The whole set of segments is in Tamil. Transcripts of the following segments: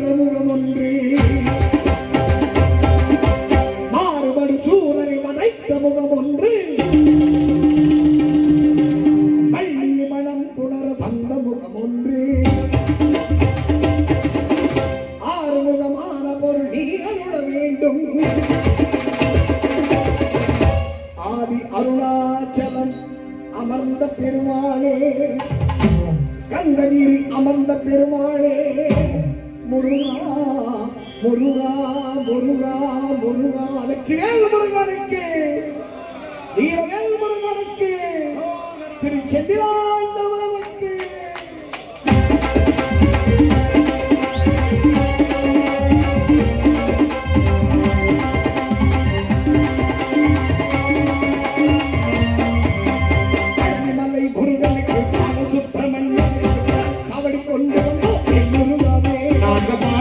নমো নমো Nada mais.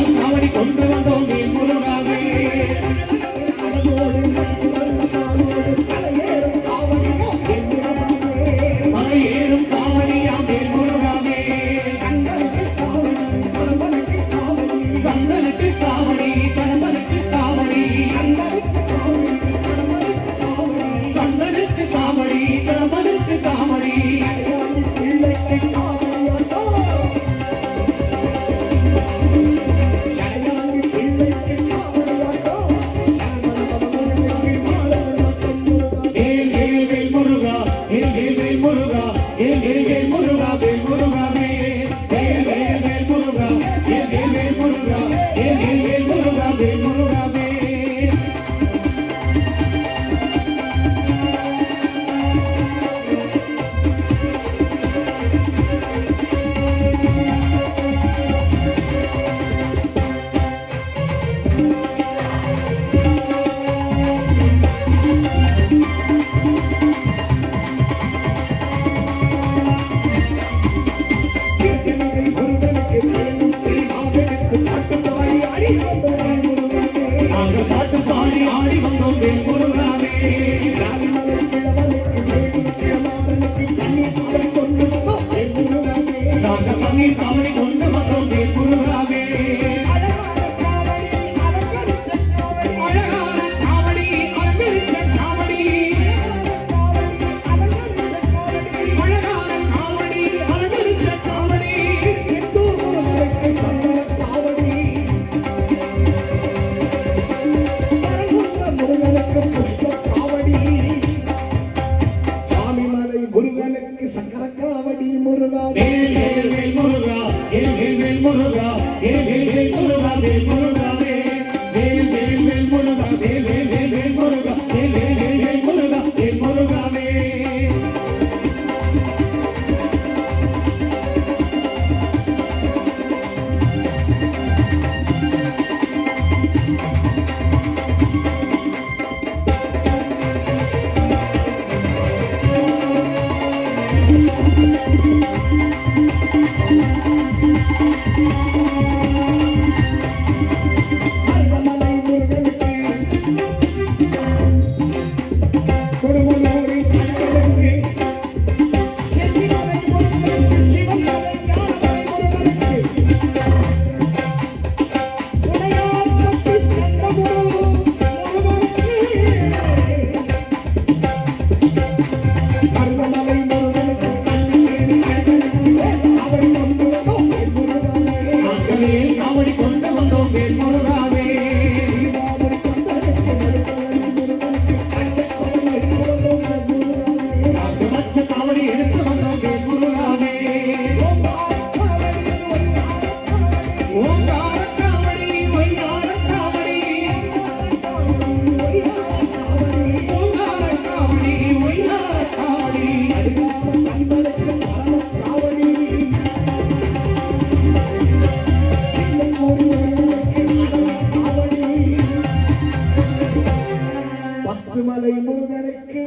கலைஞருக்கு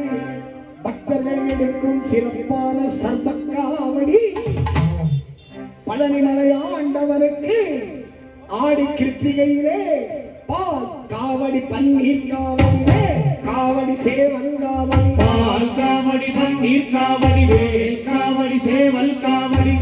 பக்தர்கள் எடுக்கும் சிறப்பான சர்பக்காவடி. பழனி மலை ஆண்டவருக்கு ஆடி கிருத்திகையிலே பால் காவடி பன்னீர் காவடிவே காவடி சேவல் காவடி. பால் காவடி பன்னீர் காவடி வேல் காவடி சேவல் காவடி.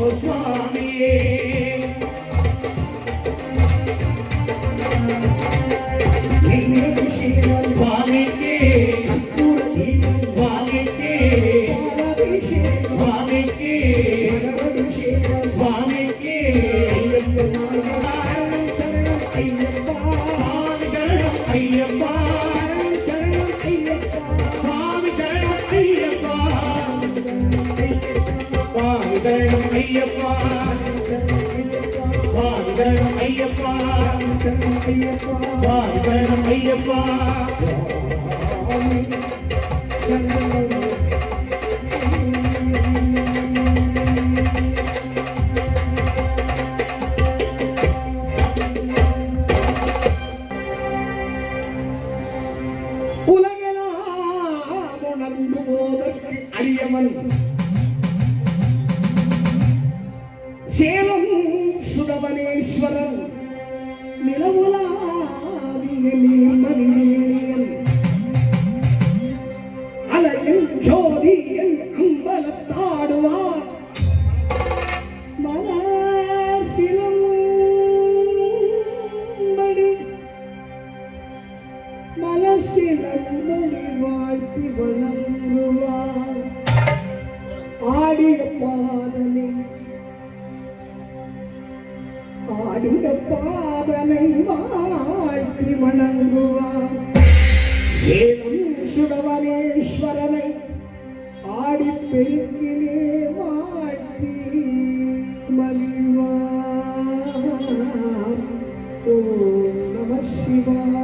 Oh, God. நம்புவோதற்கு அரியவன். சேரும் சுடவனேஸ்வரன். நிலவுல Shiva.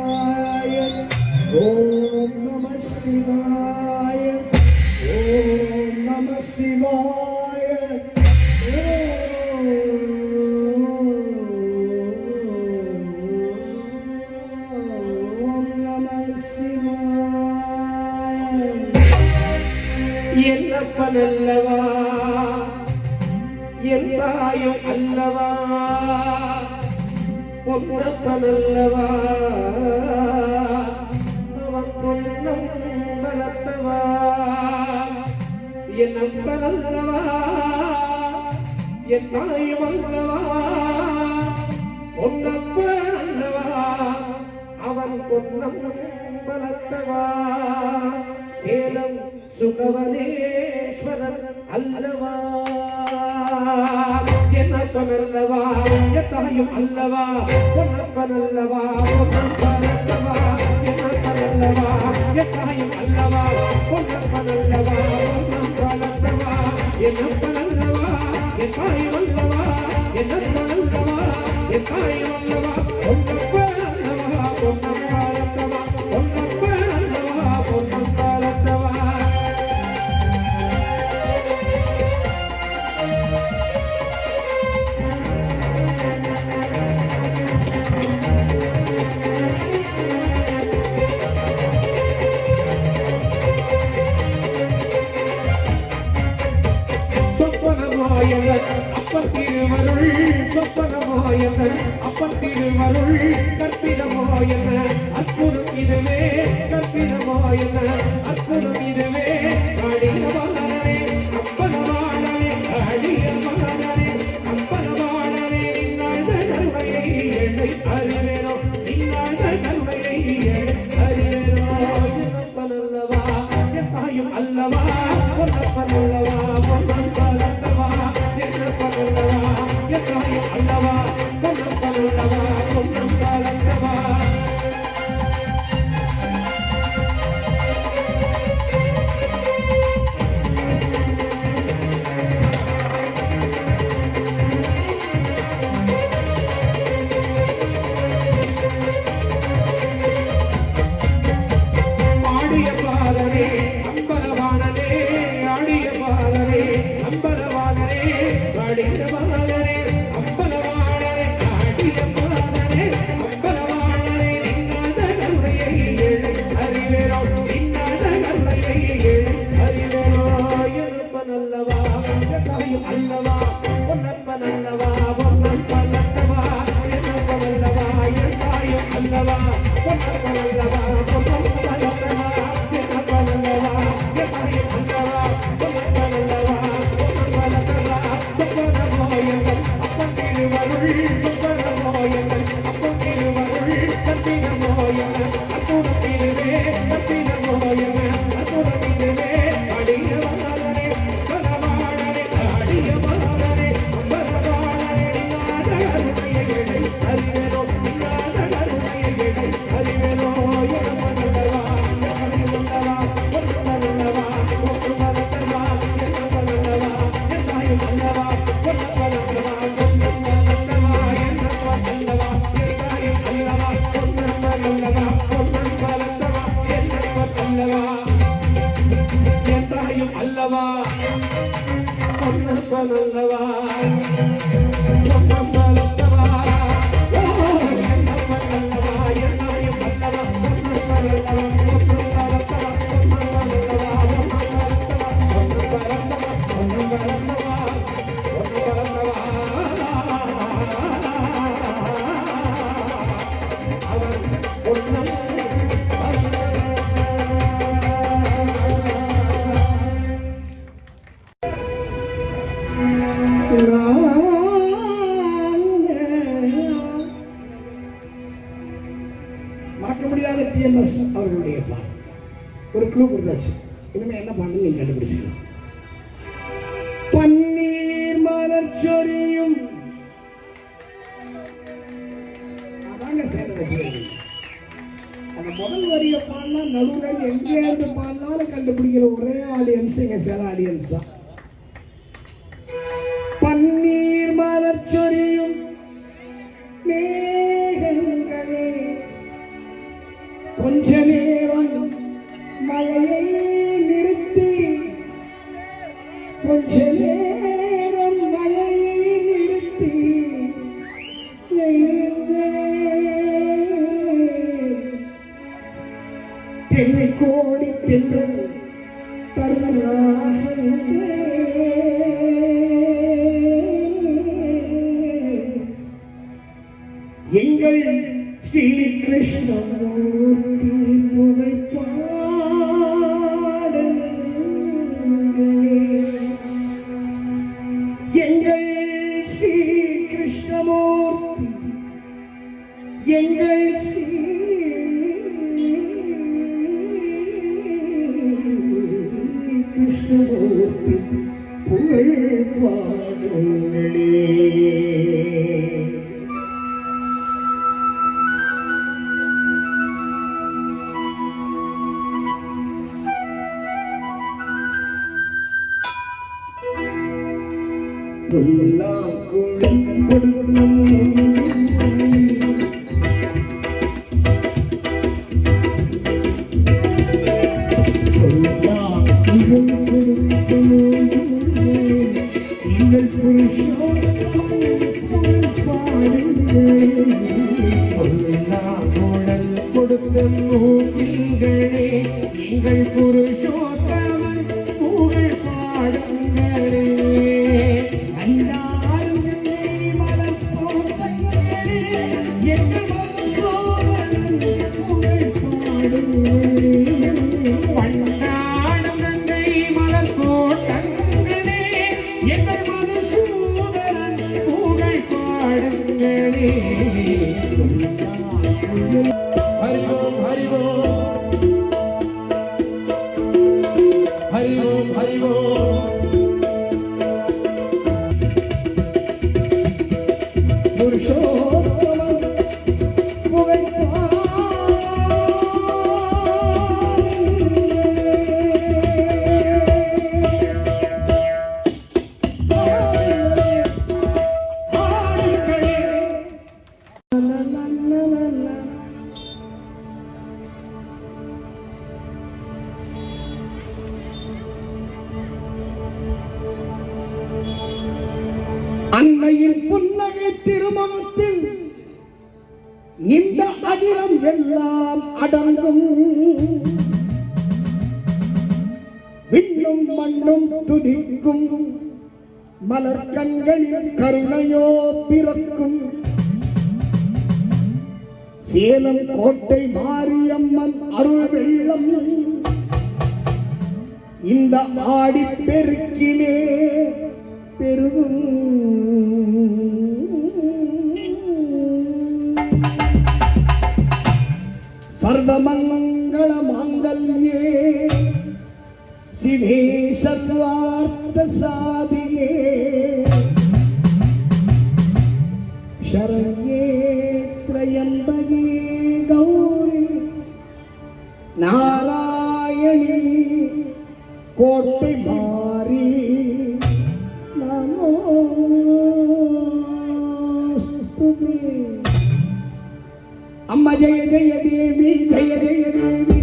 தனல்லவா என் தாயும் அல்லவா? பொன்னப்பன் அல்லவா? பொன்னப்பன் அல்லவா? என்னப்பன் அல்லவா? என் தாயும் அல்லவா? பொன்னப்பன் அல்லவா? பொன்னப்பன் அல்லவா? என்னப்பன் அல்லவா? என் தாயும் அல்லவா? என்னப்பன் அல்லவா? என் இது மருள் கற்பிதமோ என்ன அற்புதம் இதுவே கற்பிதமோ அற்புதம் இதுவே அப்படின்னு நீங்க கண்டுபிடிச்சுக்கலாம். பன்னீர் மலர்ச்சொரியும் அதாங்க சேர்ந்த அந்த முதல் வரியை பாடலாம் நடுவில் எங்கே இருந்து பாடினாலும் கண்டுபிடிக்கிற ஒரே ஆடியன்ஸ் எங்கள் சேர ஆடியன்ஸ் தான் Thank you. सर्वमङ्गलमाङ्गल्ये शिवे शिभि शरण्ये साधि शरणे त्रयं गौरि नारायणे कोटिभा అమ్మ జయ జయ దేవి జయ జయ దేవి.